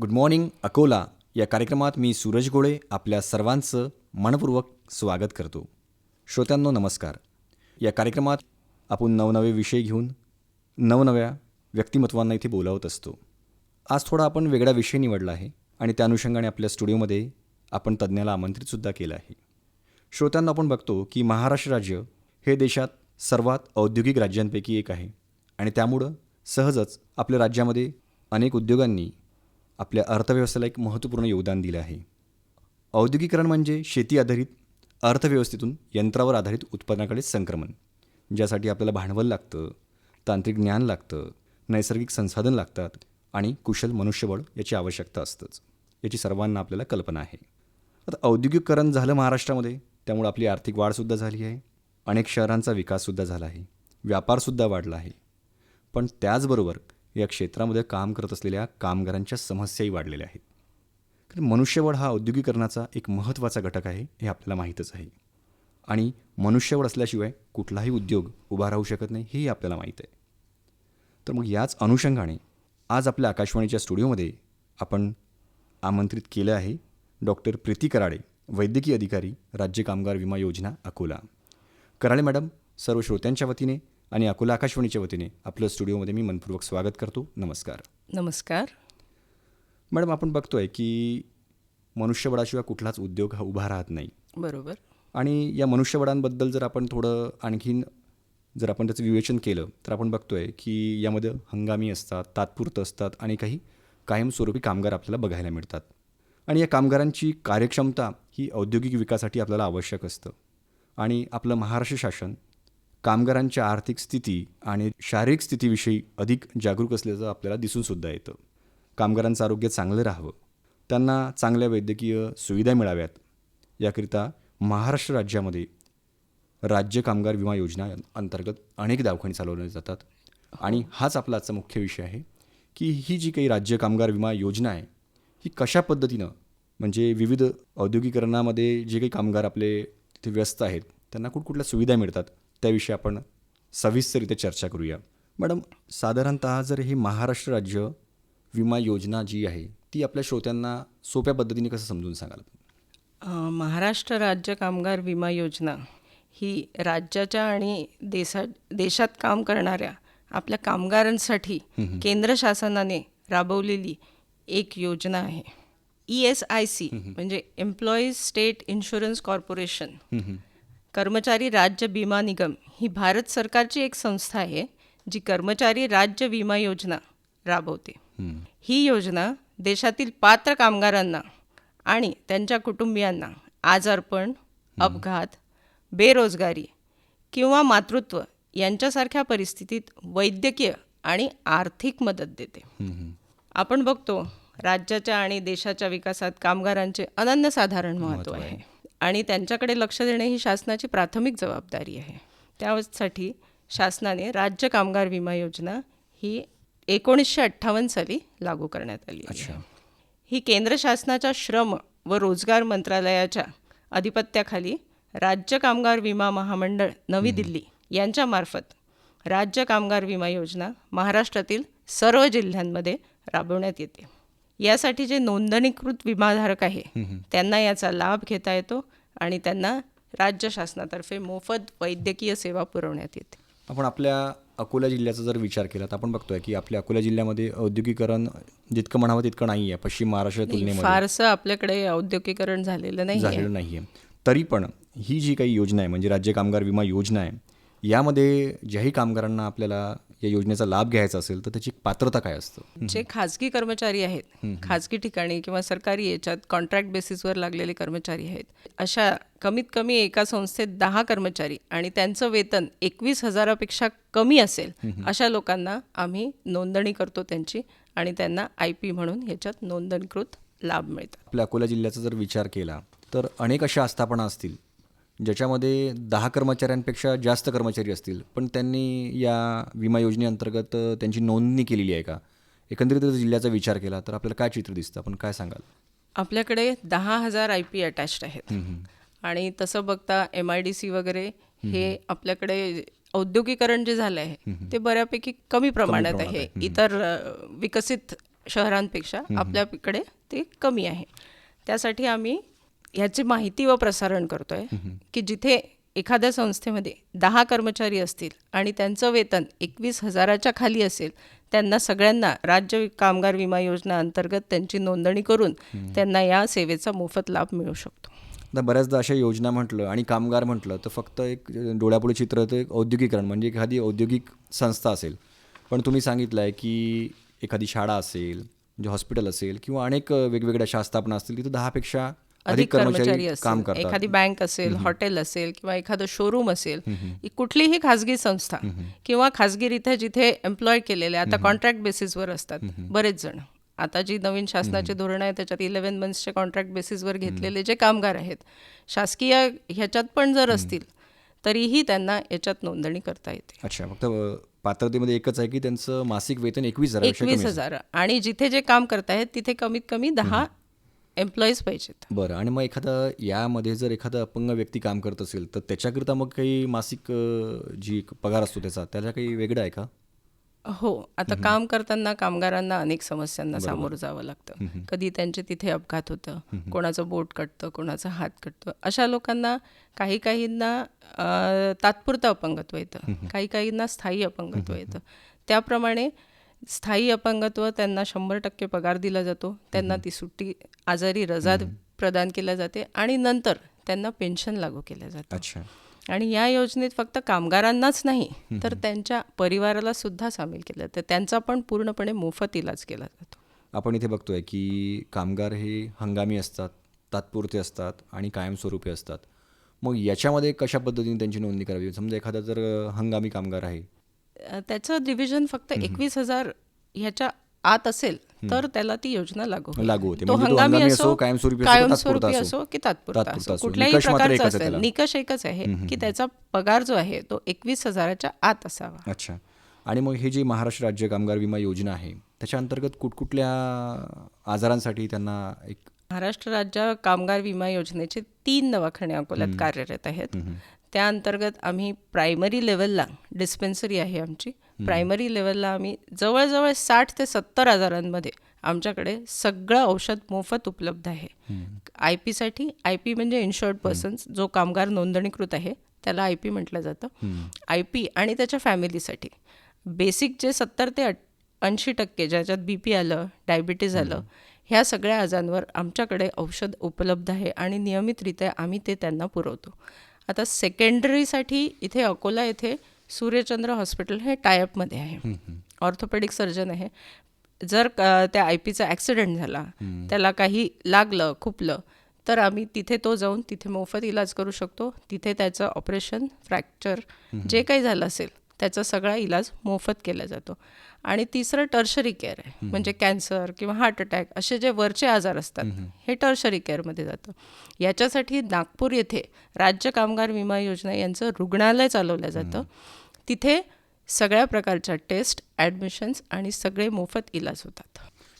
Good morning Akola या कार्यक्रमात मी सूरज गोळे आपल्या सर्वांचं मनपूर्वक स्वागत करतो. श्रोत्यांनो नमस्कार. या कार्यक्रमात आपण नवनवे विषय घेऊन नवनव्या व्यक्तिमत्वांना इथे बोलावत असतो. आज थोडा आपण वेगळा विषय निवडला आहे आणि त्या अनुषंगाने आपल्या स्टुडिओमध्ये आपण तज्ज्ञाला आमंत्रितसुद्धा केलं आहे. श्रोत्यांना आपण बघतो की महाराष्ट्र राज्य हे देशात सर्वात औद्योगिक राज्यांपैकी एक आहे आणि त्यामुळं सहजच आपल्या राज्यामध्ये अनेक उद्योगांनी आपल्या अर्थव्यवस्थेला एक महत्त्वपूर्ण योगदान दिलं आहे. औद्योगिकरण म्हणजे शेती आधारित अर्थव्यवस्थेतून यंत्रावर आधारित उत्पादनाकडे संक्रमण ज्यासाठी आपल्याला भांडवल लागतं तांत्रिक ज्ञान लागतं नैसर्गिक संसाधन लागतात आणि कुशल मनुष्यबळ याची आवश्यकता असतंच याची सर्वांना आपल्याला कल्पना आहे. आता औद्योगिकरण झालं महाराष्ट्रामध्ये त्यामुळे आपली आर्थिक वाढसुद्धा झाली आहे. अनेक शहरांचा विकाससुद्धा झाला आहे. व्यापारसुद्धा वाढला आहे. पण त्याचबरोबर या क्षेत्रामध्ये काम करत असलेल्या कामगारांच्या समस्याही वाढलेल्या आहेत. कारण मनुष्यबळ हा औद्योगिकरणाचा एक महत्त्वाचा घटक आहे हे आपल्याला माहीतच आहे. आणि मनुष्यबळ असल्याशिवाय कुठलाही उद्योग उभा राहू शकत नाही हेही आपल्याला माहीत आहे. तर मग याच अनुषंगाने आज आपल्या आकाशवाणीच्या स्टुडिओमध्ये आपण आमंत्रित केलं आहे डॉक्टर प्रीती कराडे वैद्यकीय अधिकारी राज्य कामगार विमा योजना अकोला. कराळे मॅडम सर्व श्रोत्यांच्या वतीने आणि अकोला आकाशवाणीच्या वतीने आपलं स्टुडिओमध्ये मी मनपूर्वक स्वागत करतो. नमस्कार. नमस्कार. मॅडम आपण बघतोय की मनुष्यबळाशिवाय कुठलाच उद्योग हा उभा राहत नाही. बरोबर. आणि या मनुष्यबळांबद्दल जर आपण थोडं आणखीन जर आपण त्याचं विवेचन केलं तर आपण बघतोय की यामध्ये हंगामी असतात तात्पुरतं असतात आणि काही कायमस्वरूपी कामगार आपल्याला बघायला मिळतात. आणि या कामगारांची कार्यक्षमता ही औद्योगिक विकासासाठी आपल्याला आवश्यक असतं. आणि आपलं महाराष्ट्र शासन कामगारांच्या आर्थिक स्थिती आणि शारीरिक स्थितीविषयी अधिक जागरूक असल्याचं आपल्याला दिसूनसुद्धा येतं. कामगारांचं आरोग्य चांगलं राहावं. त्यांना चांगल्या वैद्यकीय सुविधा मिळाव्यात. याकरिता महाराष्ट्र राज्यामध्ये राज्य कामगार विमा योजना अंतर्गत अनेक दवाखाने चालवले जातात. आणि हाच आपला आजचा मुख्य विषय आहे की ही जी काही राज्य कामगार विमा योजना आहे ही कशा पद्धतीनं म्हणजे विविध औद्योगिकरणामध्ये जे काही कामगार आपले तिथे व्यस्त आहेत त्यांना कुठकुठल्या सुविधा मिळतात त्याविषयी आपण सविस्तररित्या चर्चा करूया. मॅडम साधारणत जर ही महाराष्ट्र राज्य विमा योजना जी आहे ती आपल्या श्रोत्यांना सोप्या पद्धतीने कसं समजून सांगाल? महाराष्ट्र राज्य कामगार विमा योजना ही राज्याच्या आणि देशा देशात काम करणाऱ्या आपल्या कामगारांसाठी केंद्र शासनाने राबवलेली एक योजना आहे. ई एस आय सी म्हणजे एम्प्लॉईज स्टेट इन्शुरन्स कॉर्पोरेशन कर्मचारी राज्य विमा निगम ही भारत सरकारची एक संस्था आहे जी कर्मचारी राज्य विमा योजना राबवते. ही योजना देशातील पात्र कामगारांना आणि त्यांच्या कुटुंबियांना आजारपण अपघात बेरोजगारी किंवा मातृत्व यांच्यासारख्या परिस्थितीत वैद्यकीय आणि आर्थिक मदत देते. आपण बघतो राज्याच्या आणि देशाच्या विकासात कामगारांचे अनन्यसाधारण महत्त्व आहे. आणि त्यांच्याकडे लक्ष देणे ही शासनाची प्राथमिक जबाबदारी आहे. त्यासाठी शासनाने राज्य कामगार विमा योजना ही एकोणीसशे अठ्ठावन्न साली लागू करण्यात आली आहे. ही केंद्र शासनाच्या श्रम व रोजगार मंत्रालयाच्या अधिपत्याखाली राज्य कामगार विमा महामंडळ नवी दिल्ली यांच्यामार्फत राज्य कामगार विमा योजना महाराष्ट्रातील सर्व जिल्ह्यांमध्ये राबवण्यात येते. यासाठी जे नोंदणीकृत विमाधारक आहे त्यांना याचा लाभ घेता येतो आणि त्यांना राज्य शासनातर्फे मोफत वैद्यकीय सेवा पुरवण्यात येते. आपण आपल्या अकोला जिल्ह्याचा जर विचार केला तर आपण बघतोय की आपल्या अकोला जिल्ह्यामध्ये औद्योगिकरण जितकं म्हणावं तितकं नाही आहे पश्चिम महाराष्ट्र तुलनेमध्ये फारसं आपल्याकडे औद्योगिकरण झालेलं नाही झालेलं नाही आहे तरी पण ही जी काही योजना आहे म्हणजे राज्य कामगार विमा योजना आहे यामध्ये ज्याही कामगारांना आपल्याला या योजनेचा लाभ घ्यायचा असेल तर त्याची पात्रता काय असतं? जे खाजगी कर्मचारी आहेत खाजगी ठिकाणी किंवा सरकारी याच्यात कॉन्ट्रॅक्ट बेसिसवर लागलेले कर्मचारी आहेत अशा कमीत कमी एका संस्थेत दहा कर्मचारी आणि त्यांचं वेतन एकवीस हजारापेक्षा कमी असेल अशा लोकांना आम्ही नोंदणी करतो त्यांची आणि त्यांना आय पी म्हणून ह्याच्यात नोंदणीकृत लाभ मिळतात. आपल्या अकोला जिल्ह्याचा जर विचार केला तर अनेक अशा आस्थापना असतील. ज्याच्यामध्ये दहा कर्मचाऱ्यांपेक्षा जास्त कर्मचारी असतील. पण त्यांनी या विमा योजनेअंतर्गत त्यांची नोंदणी केलेली आहे का? एकंदरीत जिल्ह्याचा विचार केला तर आपल्याला काय चित्र दिसतं? आपण काय सांगाल? आपल्याकडे दहा हजार आय पी अटॅच्ड आहेत. आणि तसं बघता एम आय डी सी वगैरे हे आपल्याकडे औद्योगिकरण जे झालं आहे ते बऱ्यापैकी कमी प्रमाणात आहे. इतर विकसित शहरांपेक्षा आपल्याकडे ते कमी आहे. त्यासाठी आम्ही ह्याची माहिती व प्रसारण करतोय की जिथे एखाद्या संस्थेमध्ये दहा कर्मचारी असतील आणि त्यांचं वेतन एकवीस हजाराच्या खाली असेल त्यांना सगळ्यांना राज्य कामगार विमा योजना अंतर्गत त्यांची नोंदणी करून त्यांना या सेवेचा मोफत लाभ मिळू शकतो. आता बऱ्याचदा अशा योजना म्हटलं आणि कामगार म्हटलं तर फक्त एक डोळ्यापुढे चित्र तर एक औद्योगिकरण म्हणजे एखादी औद्योगिक संस्था असेल. पण तुम्ही सांगितलं आहे की एखादी शाळा असेल म्हणजे हॉस्पिटल असेल किंवा अनेक वेगवेगळ्या अशा स्थापना असतील तिथं दहापेक्षा अधिक कर्मचारी करतात. एखादी बँक असेल हॉटेल असेल किंवा एखादं शोरूम असेल ही कुठलीही खाजगी संस्था किंवा खाजगीरित्या जिथे एम्प्लॉय केलेले आता कॉन्ट्रॅक्ट बेसिसवर असतात. बरेच जण. आता जी नवीन शासनाचे धोरण आहे त्याच्यात इलेव्हन मंथ्सचे कॉन्ट्रॅक्ट बेसिसवर घेतलेले जे कामगार आहेत शासकीय ह्याच्यात पण जर असतील तरीही त्यांना याच्यात नोंदणी करता येते. अच्छा फक्त पात्रतेमध्ये एकच आहे की त्यांचं मासिक वेतन एकवीस हजारापेक्षा एकवीस हजार. आणि जिथे जे काम करतायत तिथे कमीत कमी दहा एम्प्लॉईज पाहिजेत. बरं आणि मग एखादा यामध्ये जर एखादा अपंग व्यक्ती काम करत असेल तर त्याच्याकरिता मग काही मासिक जी पगार असतो त्याचा त्याला काही वेगळं आहे का? हो आता काम करताना कामगारांना अनेक समस्यांना सामोरं जावं लागतं. कधी त्यांचे तिथे अपघात होतं कोणाचं बोट कटतं कोणाचा हात कटतं अशा लोकांना काही काहींना तात्पुरतं अपंगत्व येतं. काही काहींना स्थायी अपंगत्व येतं. त्याप्रमाणे स्थायी अपंगत्व त्यांना शंभर टक्के पगार दिला जातो. त्यांना ती सुट्टी आजारी रजा प्रदान केल्या जाते आणि नंतर त्यांना पेन्शन लागू केलं जातं. अच्छा. आणि या योजनेत फक्त कामगारांनाच नाही तर त्यांच्या परिवाराला सुद्धा सामील केलं जातं. त्यांचा पण पूर्णपणे मोफत इलाज केला जातो. आपण इथे बघतोय की कामगार हे हंगामी असतात तात्पुरते असतात आणि कायमस्वरूपी असतात. मग याच्यामध्ये कशा पद्धतीने त्यांची नोंदणी करावी? समजा एखादा जर हंगामी कामगार आहे त्याचं डिव्हिजन फक्त एकवीस हजार ह्याच्या आत असेल तर त्याला ती योजना लागू. लागू होते. तो म्हणजे हंगामी असो कायमस्वरूपी असो, की तात्पुरता असो. कुठल्याही प्रकारचा असेल. निकष एकच आहे की त्याचा पगार जो आहे तो एकवीस हजाराच्या आत असावा. अच्छा. आणि मग हे जी महाराष्ट्र राज्य कामगार विमा योजना आहे त्याच्या अंतर्गत कुठकुठल्या आजारांसाठी त्यांना एक महाराष्ट्र राज्य कामगार विमा योजनेचे तीन दवाखाने अकोल्यात कार्यरत आहेत. त्या अंतर्गत आम्ही प्रायमरी लेवलला डिस्पेन्सरी आहे आमची प्रायमरी लेवलला आम्ही जवळजवळ साठ ते सत्तर हजारांमध्ये आमच्याकडे सगळं औषध मोफत उपलब्ध आहे. आय पीसाठी आय पी म्हणजे इन्शुअर्ड पर्सन्स जो कामगार नोंदणीकृत आहे त्याला आय पी म्हटलं जातं. आय पी आणि त्याच्या फॅमिलीसाठी बेसिक जे सत्तर ते ऐंशी टक्के ज्याच्यात बी पी आलं डायबिटीज आलं ह्या सगळ्या आजांवर आमच्याकडे औषध उपलब्ध आहे आणि नियमितरित्या आम्ही ते त्यांना पुरवतो. आता सेकंडरीसाठी इथे अकोला येथे सूर्यचंद्र हॉस्पिटल हे टायअपमध्ये आहे. ऑर्थोपेडिक सर्जन आहे. जर त्या आय पीचा ॲक्सिडेंट झाला त्याला काही लागलं खुपलं तर आम्ही तिथे तो जाऊन तिथे मोफत इलाज करू शकतो. तिथे त्याचं ऑपरेशन फ्रॅक्चर जे काही झालं असेल त्याचा सगळा इलाज मोफत केला जातो. आणि तिसरं टर्शरी केअर आहे. म्हणजे कॅन्सर किंवा हार्ट अटॅक असे जे वरचे आजार असतात हे टर्शरी केअरमध्ये जातं. याच्यासाठी नागपूर येथे राज्य कामगार विमा योजना यांचं रुग्णालय चालवलं जातं. तिथे सगळ्या प्रकारच्या टेस्ट ॲडमिशन्स आणि सगळे मोफत इलाज होतात.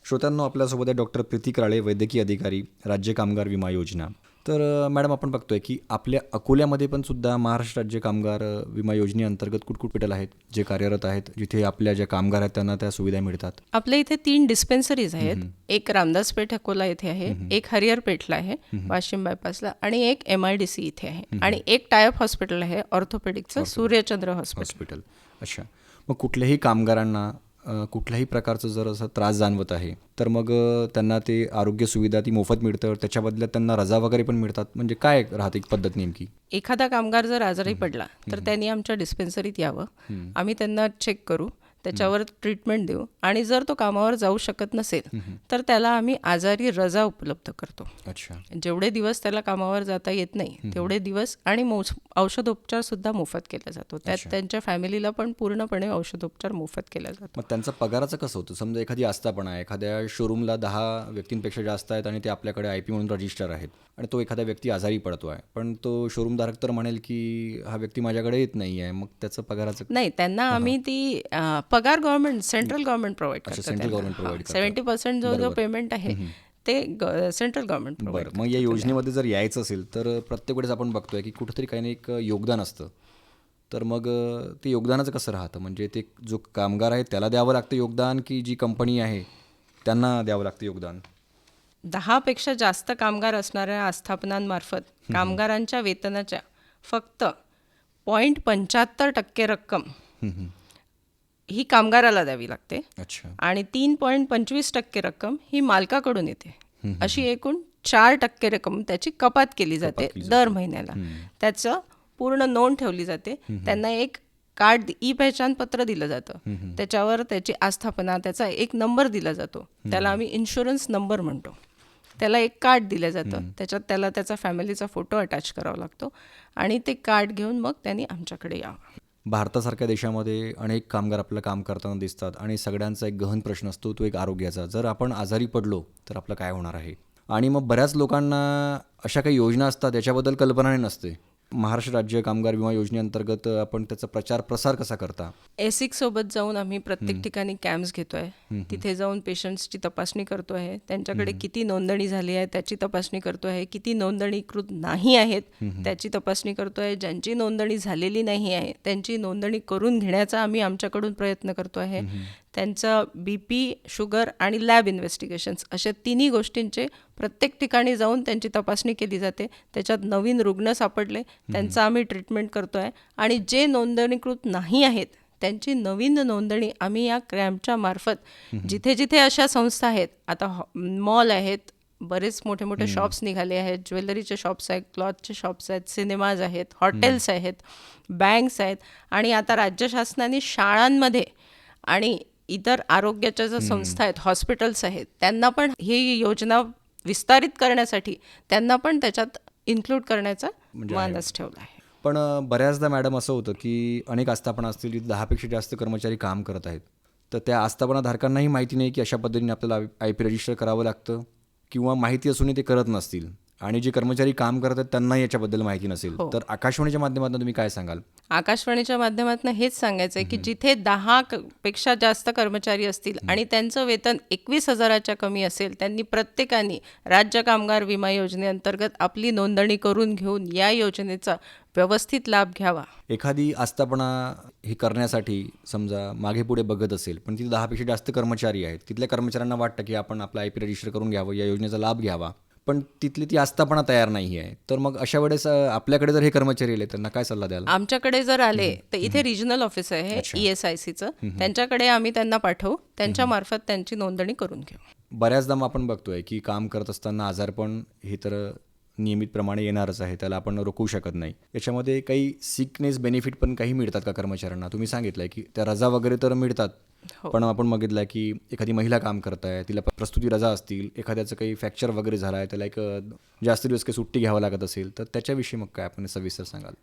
श्रोत्यांनो आपल्यासोबत आहे डॉक्टर प्रीती कराळे वैद्यकीय अधिकारी राज्य कामगार विमा योजना. तर मॅडम आपण बघतोय की आपल्या अकोल्यामध्ये पण सुद्धा महाराष्ट्र राज्य कामगार विमा योजनेअंतर्गत कुठकुठपिटल आहेत जे कार्यरत आहेत जिथे आपल्या ज्या कामगार आहेत त्यांना त्या सुविधा मिळतात. आपल्या इथे तीन डिस्पेन्सरीज आहेत. एक रामदास पेठ अकोला येथे आहे एक हरिहर पेठला आहे वाशिम बायपासला आणि एक एम आय डी सी इथे आहे. आणि एक टायप हॉस्पिटल आहे ऑर्थोपेडिकचं सूर्यचंद्र हॉस्पिटल हॉस्पिटल अच्छा. मग कुठल्याही कामगारांना कुठल्याही प्रकारचं जर असं त्रास जाणवत आहे तर मग त्यांना ते आरोग्य सुविधा ती मोफत मिळतं. त्याच्या बदल्यात त्यांना रजा वगैरे पण मिळतात. म्हणजे काय राहते पद्धत नेमकी? एखादा कामगार जर आजारी पडला तर त्यांनी आमच्या डिस्पेन्सरीत यावं. आम्ही त्यांना चेक करू. त्याच्यावर ट्रीटमेंट देऊ. आणि जर तो कामावर जाऊ शकत नसेल तर त्याला आम्ही आजारी रजा उपलब्ध करतो. अच्छा. जेवढे दिवस त्याला कामावर जाता येत नाही तेवढे दिवस आणि औषधोपचार सुद्धा मोफत केला जातो. त्यात त्यांच्या फॅमिलीला पण पूर्णपणे औषधोपचार मोफत केला जातो. मग त्यांचा पगाराचं कसं होतं? समजा एखादी आस्थापना आहे. एखाद्या शोरूमला दहा व्यक्तींपेक्षा जास्त आहेत आणि ते आपल्याकडे आय पी म्हणून रजिस्टर आहेत आणि तो एखादा व्यक्ती आजारी पडतो आहे. पण तो शोरूमधारक तर म्हणेल की हा व्यक्ती माझ्याकडे येत नाही आहे मग त्याचं पगाराचं नाही त्यांना आम्ही ती पगार government central government provide central government provide करतं सेव्हन्टी पर्सेंट जो जो पेमेंट आहे ते सेंट्रल गव्हर्नमेंट प्रोव्हाइड बरं मग या योजनेमध्ये जर यायचं असेल तर प्रत्येक वेळेस आपण बघतोय की कुठेतरी काही ना एक योगदान असतं. तर मग ते योगदानाचं कसं राहतं? म्हणजे ते जो कामगार आहे त्याला द्यावं लागतं योगदान की जी कंपनी आहे त्यांना द्यावं लागतं योगदान? दहापेक्षा जास्त कामगार असणाऱ्या आस्थापनांमार्फत कामगारांच्या वेतनाच्या फक्त पॉईंट पंच्याहत्तर टक्के रक्कम हं, कामगाराला द्यावी लागते. अच्छा. आणि तीन पॉईंट पंचवीस टक्के रक्कम ही मालकाकडून येते. अशी एकूण चार टक्के रक्कम त्याची कपात केली जाते दर महिन्याला. त्याचं पूर्ण नोंद ठेवली जाते. त्यांना एक कार्ड ई पहचान पत्र दिलं जातं त्याच्यावर त्याची आस्थापना त्याचा एक नंबर दिला जातो. त्याला आम्ही इन्शुरन्स नंबर म्हणतो. त्याला एक कार्ड दिलं जातं. त्याच्यात त्याला त्याचा फॅमिलीचा फोटो अटॅच करावा लागतो. आणि ते कार्ड घेऊन मग त्यांनी आमच्याकडे यावं. भारतासारख्या देशामध्ये अनेक कामगार आपलं काम करताना दिसतात आणि सगळ्यांचा एक गहन प्रश्न असतो तो एक आरोग्याचा. जर आपण आजारी पडलो तर आपलं काय होणार आहे? आणि मग बऱ्याच लोकांना अशा काही योजना असतात याच्याबद्दल कल्पनाही नसते. महाराष्ट्र राज्य कामगार विमा योजनेअंतर्गत आपण त्याचा प्रचार प्रसार कसा करता? एसिक सोबत जाऊन आम्ही प्रत्येक ठिकाणी कॅम्प्स घेतोय. तिथे जाऊन पेशंट्सची तपासणी करतो आहे त्यांच्याकडे किती नोंदणी झाली आहे त्याची तपासणी करतो आहे किती नोंदणीकृत नाही आहेत त्याची तपासणी करतो आहे ज्यांची नोंदणी झालेली नाही आहे त्यांची नोंदणी करून घेण्याचा आम्ही आमच्याकडून प्रयत्न करतो आहे त्यांचं बी पी शुगर आणि लॅब इन्व्हेस्टिगेशन्स अशा तिन्ही गोष्टींचे प्रत्येक ठिकाणी जाऊन त्यांची तपासणी केली जाते. त्याच्यात नवीन रुग्ण सापडले त्यांचं आम्ही ट्रीटमेंट करतो आहे आणि जे नोंदणीकृत नाही आहेत त्यांची नवीन नोंदणी आम्ही या क्रॅम्पच्या मार्फत जिथे जिथे अशा संस्था आहेत आता मॉल आहेत बरेच मोठे मोठे शॉप्स निघाले आहेत ज्वेलरीचे शॉप्स आहेत क्लॉथचे शॉप्स आहेत सिनेमाज आहेत हॉटेल्स आहेत बँक्स आहेत आणि आता राज्य शासनाने शाळांमध्ये आणि इतर आरोग्याच्या ज्या संस्था आहेत हॉस्पिटल्स आहेत त्यांना पण ही योजना विस्तारित करण्यासाठी त्यांना पण त्याच्यात इन्क्लूड करण्याचा मानस ठेवला आहे. पण बऱ्याचदा मॅडम असं होतं की अनेक आस्थापना असतील जिथे दहापेक्षा जास्त कर्मचारी काम करत आहेत. तर त्या आस्थापनाधारकांनाही माहिती नाही की अशा पद्धतीने आपल्याला आय पी रजिस्टर करावं लागतं किंवा माहिती असूनही ते करत नसतील. आणि जे कर्मचारी काम करत आहेत त्यांनाही याच्याबद्दल माहिती नसेल. तर आकाशवाणीच्या माध्यमातून तुम्ही काय सांगाल? आकाशवाणीच्या माध्यमातून हेच सांगायचं आहे की जिथे दहा पेक्षा जास्त कर्मचारी असतील आणि त्यांचं वेतन एकवीस हजाराच्या कमी असेल त्यांनी प्रत्येकाने राज्य कामगार विमा योजनेअंतर्गत आपली नोंदणी करून घेऊन या योजनेचा व्यवस्थित लाभ घ्यावा. एखादी आस्थापना हे करण्यासाठी समजा मागे पुढे बघत असेल पण तिथे दहापेक्षा जास्त कर्मचारी आहेत तिथल्या कर्मचाऱ्यांना वाटतं की आपण आपलं आय पी रजिस्टर करून घ्यावं या योजनेचा लाभ घ्यावा. पण तिथली ती आस्थापना तयार नाही आहे तर मग अशा वेळेस आपल्याकडे जर हे कर्मचारी आले त्यांना काय सल्ला द्याल? आमच्याकडे जर आले तर इथे रिजनल ऑफिस आहे ई एस आय सीचं त्यांच्याकडे आम्ही त्यांना पाठवू. त्यांच्या मार्फत त्यांची नोंदणी करून घेऊ. बऱ्याचदा मग आपण बघतोय की काम करत असताना आजारपण हे तर नियमितप्रमाणे येणारच आहे त्याला आपण रोखू शकत नाही. याच्यामध्ये काही सिकनेस बेनिफिट पण काही मिळतात का कर्मचाऱ्यांना? तुम्ही सांगितलंय की त्या रजा वगैरे तर मिळतात पण आपण बघितलंय की एखादी महिला काम करत आहे तिला प्रस्तुती रजा असतील एखाद्याचं काही फ्रॅक्चर वगैरे झाला आहे त्याला एक जास्त दिवस काही सुट्टी घ्यावं लागत असेल तर त्याच्याविषयी मग काय आपण सविस्तर सांगाल?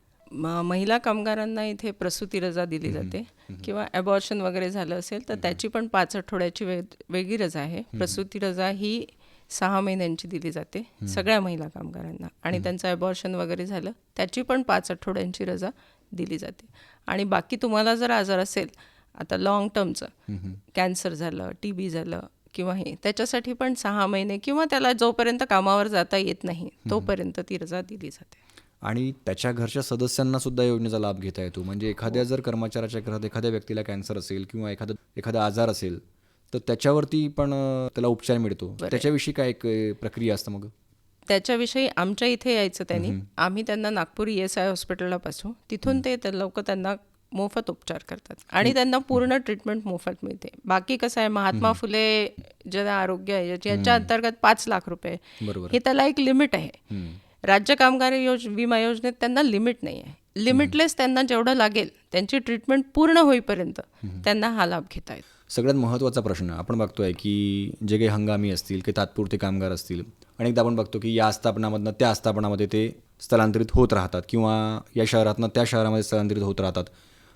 महिला कामगारांना इथे प्रसूती रजा दिली जाते. किंवा अबॉर्शन वगैरे झालं असेल तर त्याची पण पाच आठवड्याची वे वेगळी रजा आहे प्रसूती रजा ही सहा महिन्यांची दिली जाते सगळ्या महिला कामगारांना. आणि त्यांचं अबॉर्शन वगैरे झालं त्याची पण पाच आठवड्यांची रजा दिली जाते. आणि बाकी तुम्हाला जर आजार असेल आता लॉंग टर्मचं कॅन्सर झालं टी बी झालं किंवा हे त्याच्यासाठी पण सहा महिने किंवा त्याला जोपर्यंत कामावर जाता येत नाही तोपर्यंत ती रजा दिली जाते. आणि त्याच्या घरच्या सदस्यांना सुद्धा योजनेचा लाभ घेता येतो. म्हणजे एखाद्या जर कर्मचाऱ्याच्या घरात एखाद्या व्यक्तीला कॅन्सर असेल किंवा एखादा एखादा आजार असेल तर त्याच्यावरती पण त्याला उपचार मिळतो. त्याच्याविषयी काय एक प्रक्रिया असतं मग? त्याच्याविषयी आमच्या इथे यायचं त्यांनी. आम्ही त्यांना नागपूर ई एस आय हॉस्पिटलला पाठवू तिथून ते लोक त्यांना मोफत उपचार करतात. आणि त्यांना पूर्ण ट्रीटमेंट मोफत मिळते. बाकी कसं आहे महात्मा फुले जन आरोग्य आहे याच्या- अंतर्गत पाच लाख रुपये हे त्याला एक लिमिट आहे. राज्य कामगार योज विमा योजनेत त्यांना लिमिट नाही आहे. लिमिटलेस त्यांना जेवढं लागेल त्यांची ट्रीटमेंट पूर्ण होईपर्यंत त्यांना हा लाभ घेता येतो. सगळ्यात महत्त्वाचा प्रश्न आपण बघतोय की जे काही हंगामी असतील की तात्पुरते कामगार असतील अनेकदा आपण बघतो की या आस्थापनामधनं त्या आस्थापनामध्ये ते स्थलांतरित होत राहतात किंवा या शहरातनं त्या शहरामध्ये स्थलांतरित होत राहतात.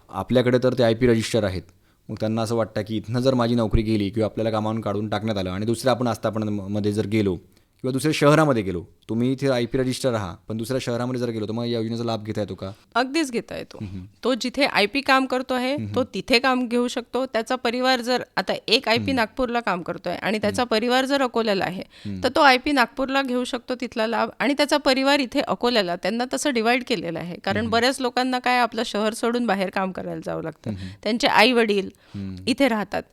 आपल्याकडे तर ते आय पी रजिस्टर आहेत. मग त्यांना असं वाटतं की इथनं जर माझी नोकरी गेली किंवा आपल्याला कामावून काढून टाकण्यात आलं आणि दुसऱ्या आपण आस्थापनामध्ये जर गेलो किंवा दुसऱ्या शहरामध्ये गेलो. तुम्ही इथे आय पी रजिस्टर राहा पण दुसऱ्या शहरामध्ये जर गेलो तर मग या योजनेचा लाभ घेता येतो का? अगदीच घेता येतो. तो जिथे आय पी काम करतो आहे तो तिथे काम घेऊ शकतो. त्याचा परिवार जर आता एक आय पी नागपूरला काम करतोय आणि त्याचा परिवार जर अकोल्याला आहे तर तो आय पी नागपूरला घेऊ शकतो तिथला लाभ आणि त्याचा परिवार इथे अकोल्याला त्यांना तसं डिवाइड केलेलं आहे. कारण बऱ्याच लोकांना काय आपलं शहर सोडून बाहेर काम करायला जावं लागतं. त्यांचे आई वडील इथे राहतात.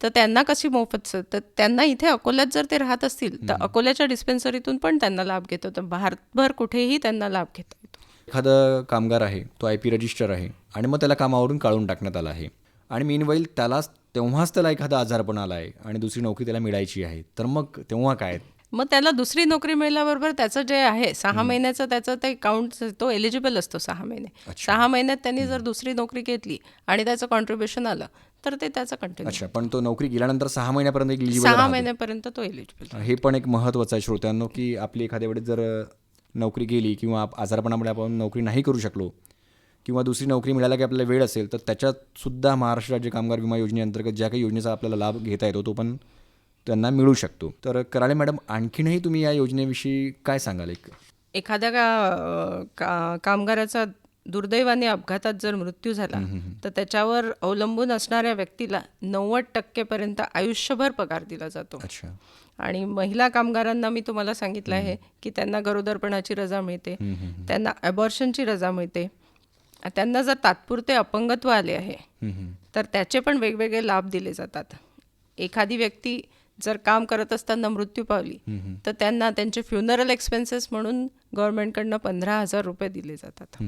तर त्यांना कशी मोफत तर त्यांना इथे अकोल्यात जर ते राहत असतील तर अकोल्याच्या डिस्पेन्सरीतून पण त्यांना लाभ घेता. येतो भारतभर कुठेही त्यांना लाभ घेता येतो. एखादा कामगार आहे तो आय पी रजिस्टर आहे आणि मग त्याला कामावरून काढून टाकण्यात आला आहे. आणि मीनवाईल त्यालाच तेव्हाच त्याला एखादा आजारपण आला आहे आणि दुसरी नोकरी त्याला मिळायची आहे तर मग तेव्हा काय? मग त्याला दुसरी नोकरी मिळाल्याबरोबर त्याचं जे आहे सहा महिन्याचं त्याचं ते काउंट तो एलिजिबल असतो सहा महिने. सहा महिन्यात त्यांनी जर दुसरी नोकरी घेतली आणि त्याचं कॉन्ट्रीब्युशन आलं तर ते त्याचं कंटिन्यू अच्छा पण तो नोकरी गेल्यानंतर सहा महिन्यापर्यंत एलिजिबल सहा महिन्यापर्यंत तो एलिजिबल हे पण एक महत्त्वाचं आहे श्रोत्यांनो की आपली एखाद्या वेळेस जर नोकरी गेली किंवा आजारपणामुळे आपण नोकरी नाही करू शकलो किंवा दुसरी नोकरी मिळायला की आपल्याला वेळ असेल तर त्याच्यात सुद्धा महाराष्ट्र राज्य कामगार विमा योजनेअंतर्गत ज्या काही योजनेचा आपल्याला लाभ घेता येतो तो पण त्यांना मिळू शकतो. तर कराळे मॅडम आणखीनही तुम्ही या योजनेविषयी काय सांगाल एक? एखाद्या का, का कामगाराचा दुर्दैवाने अपघातात जर मृत्यू झाला तर त्याच्यावर अवलंबून असणाऱ्या व्यक्तीला नव्वद टक्केपर्यंत आयुष्यभर पगार दिला जातो. अच्छा. आणि महिला कामगारांना मी तुम्हाला सांगितलं आहे की त्यांना गरोदरपणाची रजा मिळते त्यांना अबॉर्शनची रजा मिळते. त्यांना जर तात्पुरते अपंगत्व आले आहे तर त्याचे पण वेगवेगळे लाभ दिले जातात. एखादी व्यक्ती जर काम करत असताना मृत्यू पावली तर त्यांना त्यांचे फ्युनरल एक्सपेन्सेस म्हणून गव्हर्नमेंटकडनं पंधरा हजार रुपये दिले जातात.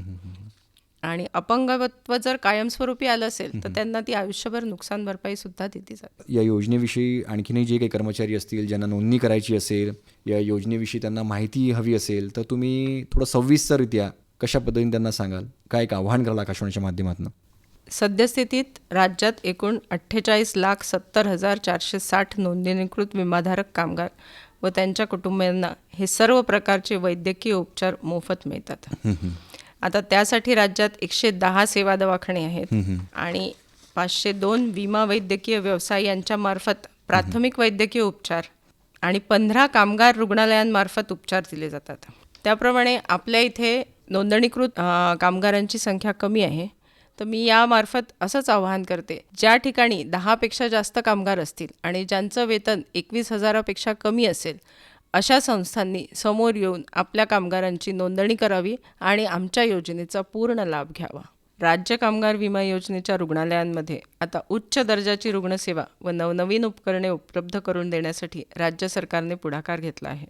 आणि अपंगत्व जर कायमस्वरूपी आलं असेल तर त्यांना ती आयुष्यभर नुकसान भरपाई सुद्धा दिली जाते. या योजनेविषयी आणखीनही जे काही कर्मचारी असतील ज्यांना नोंदणी करायची असेल या योजनेविषयी त्यांना माहिती हवी असेल तर तुम्ही थोडं सविस्तररित्या कशा पद्धतीने त्यांना सांगाल? काय एक आव्हान कराल आकाशवाणीच्या माध्यमातून? सद्यस्थितीत राज्यात एकूण अठ्ठेचाळीस लाख सत्तर हजार चारशे साठ नोंदणीकृत विमाधारक कामगार व त्यांच्या कुटुंबियांना हे सर्व प्रकारचे वैद्यकीय उपचार मोफत मिळतात. आता त्यासाठी राज्यात एकशे दहा सेवा दवाखाने आहेत आणि पाचशे दोन विमा वैद्यकीय व्यवसाय यांच्यामार्फत प्राथमिक वैद्यकीय उपचार आणि पंधरा कामगार रुग्णालयांमार्फत उपचार दिले जातात. त्याप्रमाणे आपल्या इथे नोंदणीकृत कामगारांची संख्या कमी आहे. तर मी यामार्फत असंच आवाहन करते. ज्या ठिकाणी दहापेक्षा जास्त कामगार असतील आणि ज्यांचं वेतन एकवीस हजारापेक्षा कमी असेल अशा संस्थांनी समोर येऊन आपल्या कामगारांची नोंदणी करावी आणि आमच्या योजनेचा पूर्ण लाभ घ्यावा. राज्य कामगार विमा योजनेच्या रुग्णालयांमध्ये आता उच्च दर्जाची रुग्णसेवा व नवनवीन उपकरणे उपलब्ध करून देण्यासाठी राज्य सरकारने पुढाकार घेतला आहे.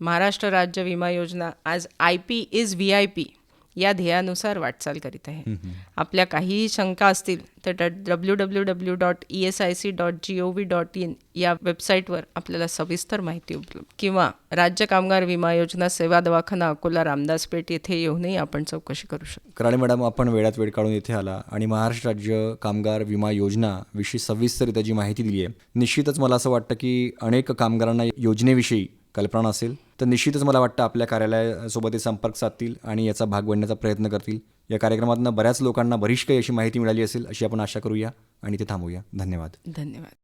महाराष्ट्र राज्य विमा योजना आज I P is V I P या ध्येयानुसार वाटचाल करीत आहे. आपल्या काहीही शंका असतील तर W W W dot E S I C dot G O V dot in या वेबसाईटवर आपल्याला सविस्तर माहिती उपलब्ध किंवा राज्य कामगार विमा योजना सेवा दवाखाना अकोला रामदासपेठ येथे येऊनही आपण चौकशी करू शकतो. कराळे मॅडम आपण वेळात वेळ काढून इथे आला आणि महाराष्ट्र राज्य कामगार विमा योजना विषयी सविस्तरित्या जी माहिती दिली आहे निश्चितच मला असं वाटतं की अनेक कामगारांना योजनेविषयी कल्पना असेल तर निश्चितच मला वाटतं आपल्या कार्यालयासोबत ते संपर्क साधतील आणि याचा भाग बनण्याचा प्रयत्न करतील. या कार्यक्रमातून बऱ्याच लोकांना बरीच काही अशी माहिती मिळाली असेल अशी आपण आशा करूया आणि ते थांबूया. धन्यवाद. धन्यवाद.